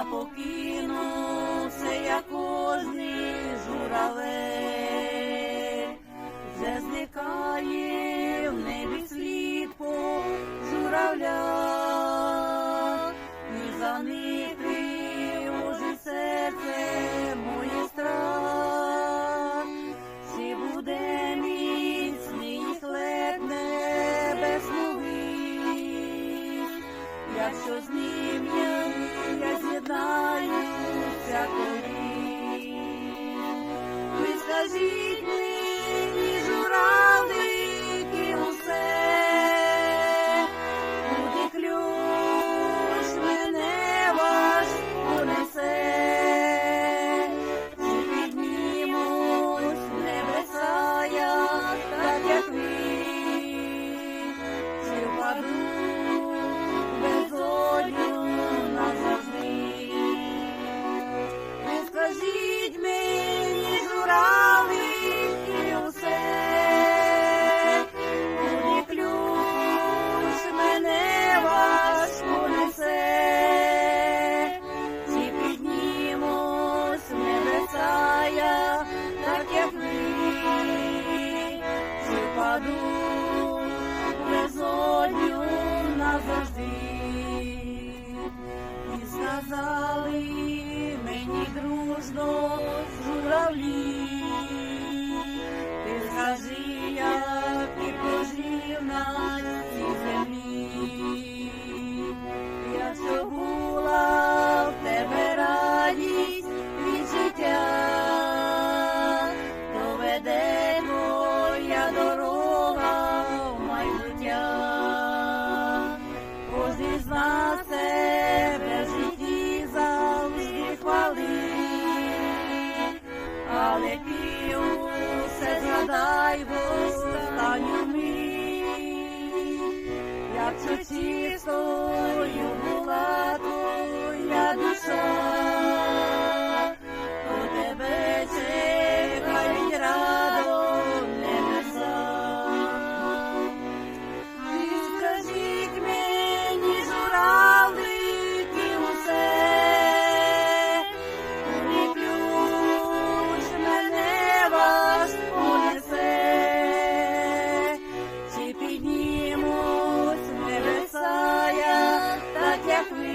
я покину все, як кожний журавель, вже зникає в небі слід по журавлях, і заникли уже серце моє страх, чи буде міцний хлеб небесновий, якщо з ним я, я see. я не п'ю, все згадай, бо останню мить, як це тісно Jeff